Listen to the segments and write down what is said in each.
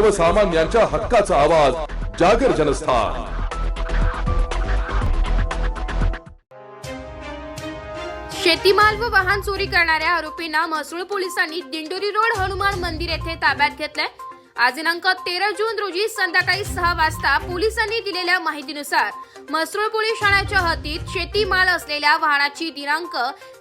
सर्वसामान्यांच्या हक्काचा आवाज जागर जनस्थान. शेतीमाल व वाहन चोरी करणाऱ्या आरोपींना म्हसरूळ पोलिसांनी दिंडोरी रोड हनुमान मंदिर येथे ताब्यात घेतलंय. आज दिनांक तेरा जून रोजी संध्याकाळी सहा वाजता पोलिसांनी दिलेल्या माहितीनुसार म्हसरूळ पोलीस ठाण्याच्या हद्दीत शेतीमाल असलेल्या वाहनाची दिनांक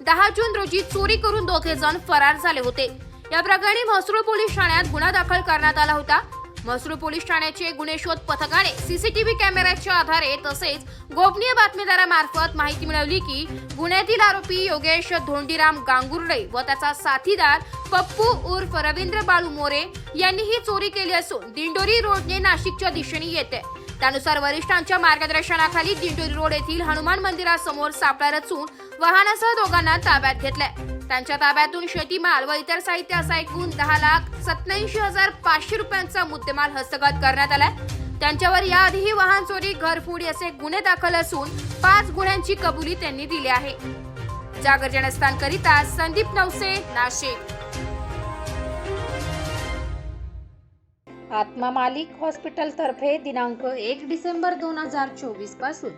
दहा जून रोजी चोरी करून दोघे जण फरार झाले होते. या प्रकरणी म्हसरूळ पोलीस ठाण्यात गुन्हा दाखल करण्यात आला होता. म्हसरूळ पोलीस ठाण्याचे गुन्हे शोध पथकाने सीसीटीव्ही कॅमेऱ्याच्या आधारे तसेच गोपनीय बातमीदारामार्फत माहिती मिळवली की गुन्ह्यातील आरोपी योगेश धोंडीराम गांगुर्डे व त्याचा साथीदार पप्पू उर्फ रवींद्र बाळू मोरे यांनी ही चोरी केली असून दिंडोरी रोडने नाशिकच्या दिशेने येते. त्यानुसार वरिष्ठांच्या मार्गदर्शनाखाली दिंडोरी रोड येथील हनुमान मंदिरासमोर सापळा रचून वाहनासह दोघांना ताब्यात घेतलाय. त्यांच्या ताब्यातून शेतीमाल व इतर साहित्य असा एकूण दहा लाख सत्याऐंशी हजार पाचशे रुपयांचा मुद्देमाल हस्तगत करण्यात आलाय. त्यांच्यावर याआधीही वाहन चोरी घरफोडी असे गुन्हे दाखल असून पाच गुन्ह्यांची कबुली त्यांनी दिली आहे. जागर जनस्थानकरिता संदीप नवसे नाशिक. आत्मा मालिक हॉस्पिटलतर्फे दिनांक एक डिसेंबर दोन हजार चोवीसपासून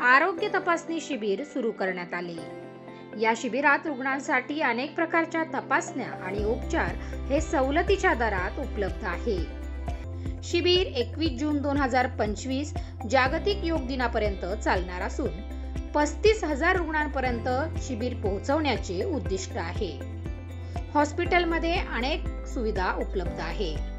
आरोग्य तपासणी शिबिर सुरू करण्यात आले. या शिबिरात रुग्णांसाठी अनेक प्रकारच्या तपासण्या आणि उपचार हे सवलतीच्या दरात उपलब्ध आहे. शिबिर एकवीस जून दोन हजार पंचवीस जागतिक योग दिनापर्यंत चालणार असून पस्तीस हजार रुग्णांपर्यंत शिबिर पोहोचवण्याचे उद्दिष्ट आहे. हॉस्पिटलमध्ये अनेक सुविधा उपलब्ध आहे.